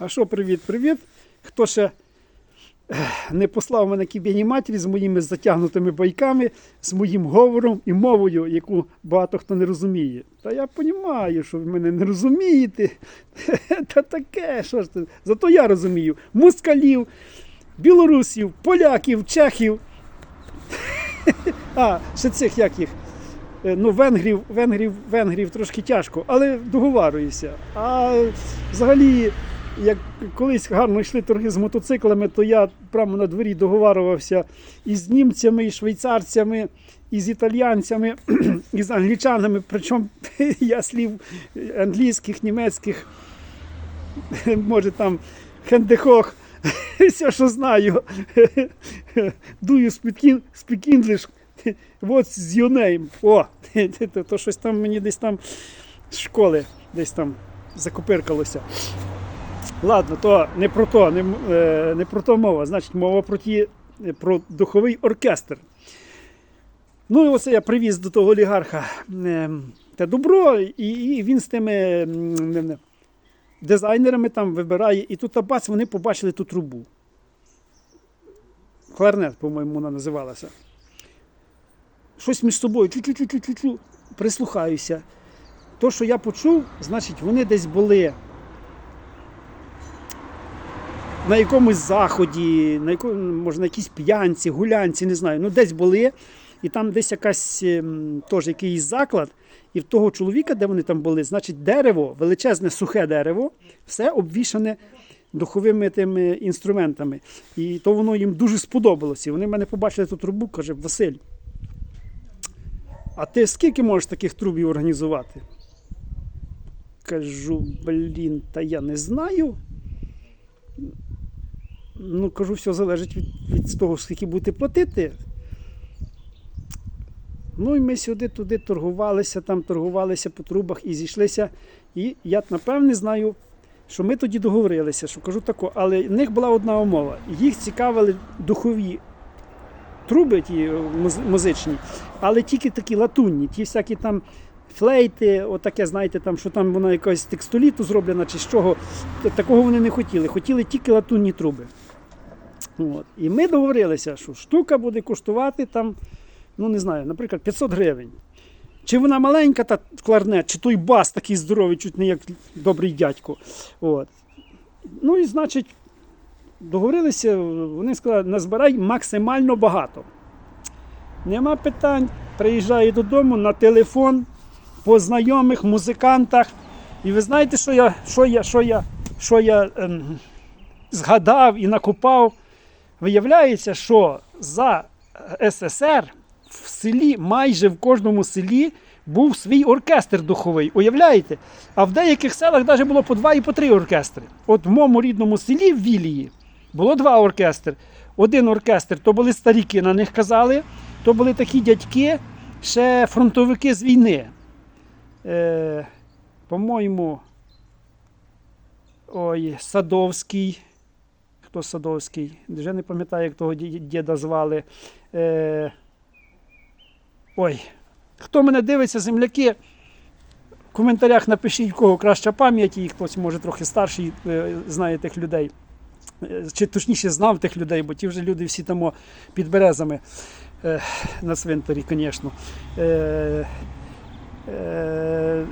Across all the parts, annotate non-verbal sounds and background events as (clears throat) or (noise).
А що, привіт, привіт. Хто ще не послав мене кіб'яні матері з моїми затягнутими байками, з моїм говором і мовою, яку багато хто не розуміє. Та я розумію, що ви мене не розумієте. (laughs) Та таке, що ж це? Зато я розумію. Москалів, білорусів, поляків, чехів. (laughs) А, ще цих як їх. Е, Ну, венгрів, венгрів, венгрів трошки тяжко, але договарююся. А взагалі, як колись гарно йшли торги з мотоциклами, то я прямо на дворі договарювався і з німцями, і швейцарцями, і з італіянцями, (clears throat) і з англічанами. Причому (laughs) я слів англійських, німецьких, (laughs) може там хендехох, (laughs) все, що знаю. Speak English? What's your name? О, то щось там мені десь там з школи десь там закопиркалося. Ладно, то не про то, не, е, не про то мова. Значить, мова про, ті, е, про духовий оркестр. Ну і оце я привіз до того олігарха е, те добро, і, і він з тими не- не, дизайнерами там вибирає. І тут бац, вони побачили ту трубу. Кларнет, по-моєму, вона називалася. Щось між собою чу-чу-чу-чу-чу, прислухаюся. То, що я почув, значить, вони десь були на якомусь заході, на якому, може, на якійсь п'янці, гулянці, не знаю. Ну, десь були, і там десь якась ем, теж якийсь заклад. І в того чоловіка, де вони там були, значить, дерево, величезне сухе дерево, все обвішане духовими тими інструментами. І то воно їм дуже сподобалося. І вони мене побачили ту трубу, каже, Василь. А ти скільки можеш таких трубів організувати? Кажу, блін, та я не знаю. Ну, кажу, все залежить від, від того, скільки будете платити. Ну і ми сюди туди торгувалися, там торгувалися по трубах і зійшлися. І я напевне знаю, що ми тоді договорилися, що кажу тако, але в них була одна умова. Їх цікавили духові труби, ті е, музичні, але тільки такі латунні, ті всякі там флейти, отаке, знаєте, там, що там вона якась текстоліту зроблена чи з чого. Такого вони не хотіли. Хотіли тільки латунні труби. От. І ми договорилися, що штука буде коштувати там, ну не знаю, наприклад, 500 гривень. Чи вона маленька, та кларнет, чи той бас такий здоровий, чуть не як добрий дядько. От. Ну і значить, договорилися, вони сказали, назбирай максимально багато. Нема питань. Приїжджаю додому на телефон по знайомих музикантах. І ви знаєте, що я, що я, що я, що я ем, згадав і накопав? Виявляється, що за СССР в селі, майже в кожному селі був свій оркестр духовий. Уявляєте? А в деяких селах навіть було по два і по три оркестри. От в моєму рідному селі в Вілії було два оркестри. Один оркестр то були старіки, на них казали, то були такі дядьки, ще фронтовики з війни. Е, по-моєму, ой, Садовський. Хто Садовський? Вже не пам'ятаю, як того діда звали. Е, ой, хто мене дивиться, земляки, в коментарях напишіть, в кого краща пам'ять, і хтось може трохи старший е, знає тих людей. Е, Чи точніше знав тих людей, бо ті вже люди всі там під березами е, на цвинтарі, звісно. Е, е,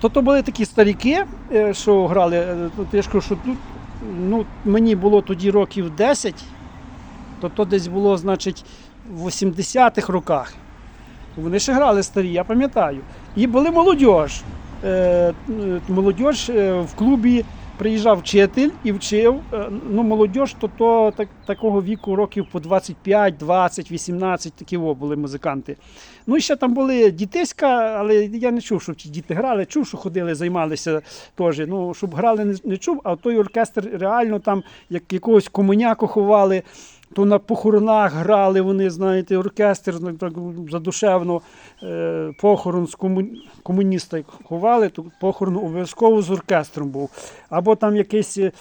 то то були такі старіки, е, що грали. я ж кажу, що тут, ну, мені було тоді років 10, то то десь було, значить, в 80-х роках. Вони ще грали старі, я пам'ятаю. І були молодіж. Е, молодіж е, в клубі приїжджав вчитель і вчив. Е, ну, молодіж, то, то так, такого віку років по 25, 20, 18, такі о, були музиканти. Ну і ще там були дітиська, але я не чув, щоб ті діти грали, чув, що ходили, займалися теж. Ну, щоб грали, не, не чув, а той оркестр реально там як якогось комуняку ховали. То на похоронах грали вони, знаєте, оркестр ну, задушевно, е, похорон з кому... комуніста ховали, то похорон обов'язково з оркестром був. Або там якийсь е,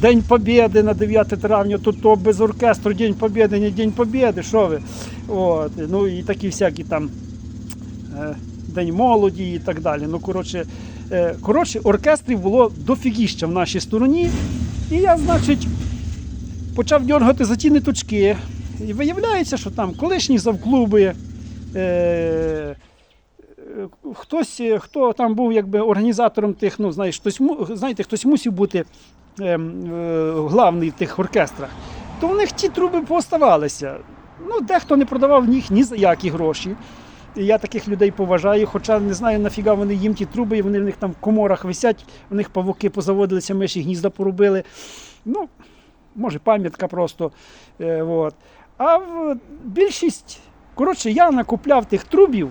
День Побєди на 9 травня, то, то без оркестру День Побєди, не День Побєди, що ви? От, ну і такі всякі там е, День молоді і так далі. Ну, коротше, Коротше, оркестрів було дофігіща в нашій стороні. І я, значить, почав дергати за ті ниточки. І виявляється, що там колишні завклуби. Е, е, хтось, е, хто там був якби організатором тих, ну, знаєш, хтось, знаєте, хтось мусив бути ем, е, главний в тих оркестрах, то в них ті труби пооставалися. Ну, дехто не продавав в ні за які гроші. Я таких людей поважаю, хоча не знаю, нафіга вони їм ті труби, і вони в них там в коморах висять, у них павуки позаводилися, миші гнізда порубили. Ну, може, пам'ятка просто. Е, от. А більшість, коротше, я накупляв тих трубів,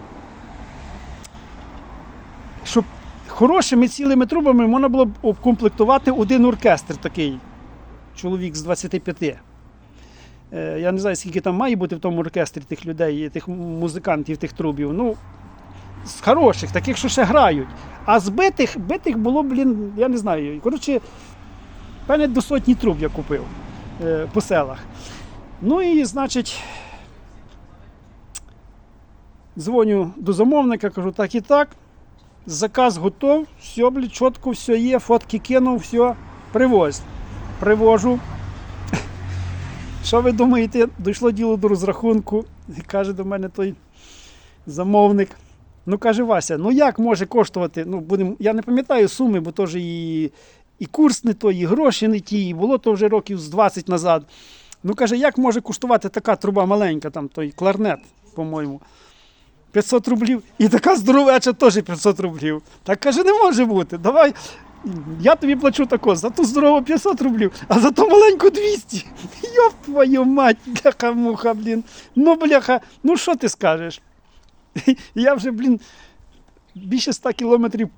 щоб хорошими цілими трубами можна було б обкомплектувати один оркестр такий, чоловік з 25. Е, Я не знаю, скільки там має бути в тому оркестрі тих людей, тих музикантів, тих трубів. Ну, з хороших, таких, що ще грають. А збитих битих було, блін, я не знаю. Коротше, певне до сотні труб я купив е, по селах. Ну і, значить, дзвоню до замовника, кажу, так і так. Заказ готов, все, блін, чітко, все є, фотки кинув, все, привозь. Привожу. (laughs) Що ви думаєте? Дійшло діло до розрахунку. Каже до мене той замовник. Ну каже Вася, ну як може коштувати? Ну, будем, я не пам'ятаю суми, бо теж і, і курс не той, і гроші не ті, і було то вже років з 20 назад. Ну каже, як може коштувати така труба маленька, там той кларнет, по-моєму. 500 рублів. І така здоровеча теж 500 рублів. Так каже, не може бути. Давай. Я тобі плачу тако, за ту здорову 500 рублів, а за ту маленьку 200. (laughs) Йоп твою мать, бляха муха, блін. Ну, бляха, ну що ти скажеш? (laughs) Я вже, блін, більше 100 кілометрів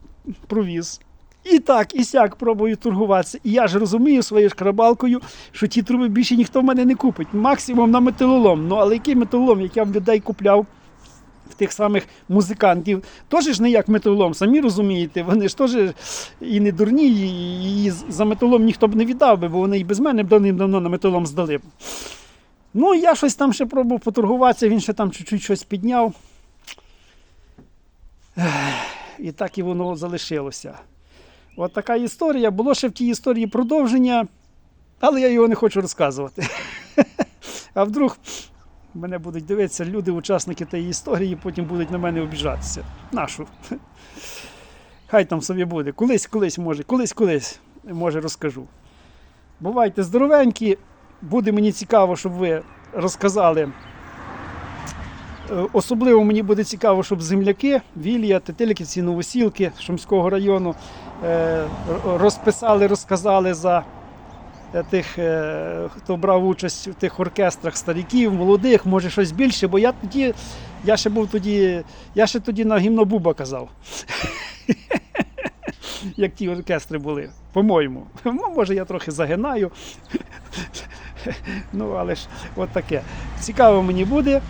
провіз. І так, і сяк пробую торгуватися. І я ж розумію своєю шкрабалкою, що ті труби більше ніхто в мене не купить. Максимум на металолом. Ну, але який металолом, як я в людей купляв в тих самих музикантів, теж ж не як металолом, самі розумієте, вони ж теж і не дурні, і, і за металолом ніхто б не віддав би, бо вони і без мене б давним-давно на металолом здали б. Ну, я щось там ще пробував поторгуватися, він ще там чуть-чуть щось підняв. І так і воно залишилося. От така історія. Було ще в тій історії продовження, але я його не хочу розказувати. (laughs) А вдруг мене будуть дивитися люди, учасники тієї історії, потім будуть на мене обіжатися. Нашу. Хай там собі буде. Колись, колись може, колись, колись, може, розкажу. Бувайте здоровенькі, буде мені цікаво, щоб ви розказали. Е, Особливо мені буде цікаво, щоб земляки, Вілія, Тетельківці, Новосілки Шумського району е, розписали, розказали за е, тих, хто брав участь в тих оркестрах стариків, молодих, може щось більше, бо я тоді, я ще був тоді, я ще тоді на гімно Буба казав. (laughs) Як ті оркестри були, по-моєму. (laughs) Ну, може, я трохи загинаю. (laughs) Ну, але ж от таке. Цікаво мені буде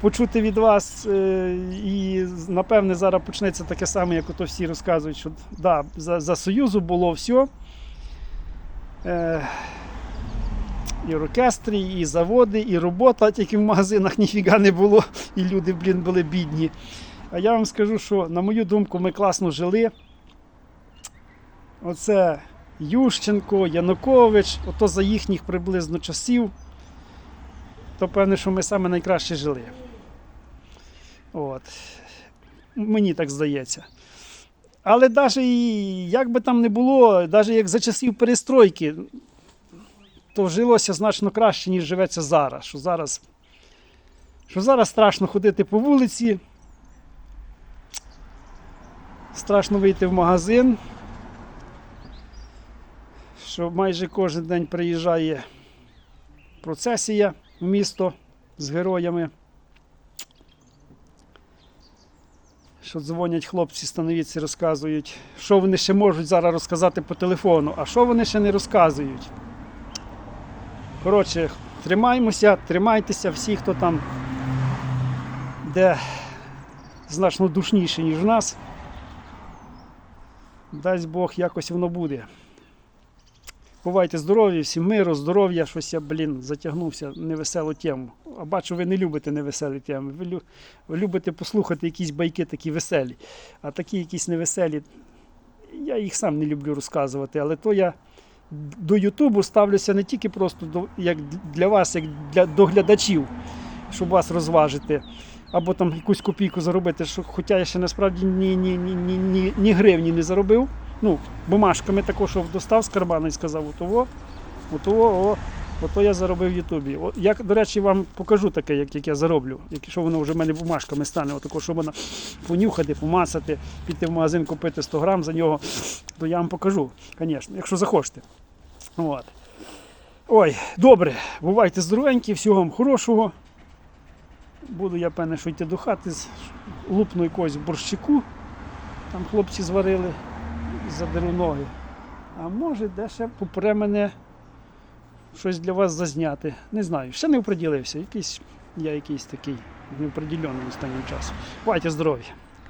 почути від вас. е, І напевне зараз почнеться таке саме, як ото всі розказують, що да, за, за Союзу було все. Е, і оркестри, і заводи, і робота, тільки в магазинах ніфіга не було, і люди, блін, були бідні. А я вам скажу, що, на мою думку, ми класно жили. Оце Ющенко, Янукович, ото за їхніх приблизно часів. То певне, що ми саме найкраще жили. От. Мені так здається. Але навіть як би там не було, навіть як за часів перестройки, то жилося значно краще, ніж живеться зараз. Що зараз, що зараз страшно ходити по вулиці, страшно вийти в магазин, що майже кожен день приїжджає процесія місто з героями. Що дзвонять хлопці, становіться, розказують, що вони ще можуть зараз розказати по телефону, а що вони ще не розказують. Коротше, тримаймося, тримайтеся всі, хто там де значно душніше, ніж в нас. Дасть Бог, якось воно буде. Бувайте здорові, всім миру, здоров'я, щось я, блін, затягнувся невеселу тему. А бачу, ви не любите невеселі теми. Ви, лю- ви любите послухати якісь байки такі веселі. А такі якісь невеселі, я їх сам не люблю розказувати, але то я до Ютубу ставлюся не тільки просто до, як для вас, як для до глядачів, щоб вас розважити, або там якусь копійку заробити. Що, хоча я ще насправді ні, ні, ні, ні, ні, ні гривні не заробив. Ну, бумажками також достав з кармана і сказав, отого, отого, о, ото я заробив в Ютубі. Я, до речі, вам покажу таке, як, як я зароблю. Якщо воно вже в мене бумажками стане, отако, щоб воно понюхати, помацати, піти в магазин, купити 100 грам за нього, то я вам покажу, звісно, якщо захочете. От. Ой, добре, бувайте здоровенькі, всього вам хорошого. Буду я певне, що йти до хати лупну якогось борщику. Там хлопці зварили задеру ноги. А може, де ще попре мене щось для вас зазняти. Не знаю, ще не оприділився. Якийсь, я якийсь такий неоприділений останнім часом. Бувайте здорові!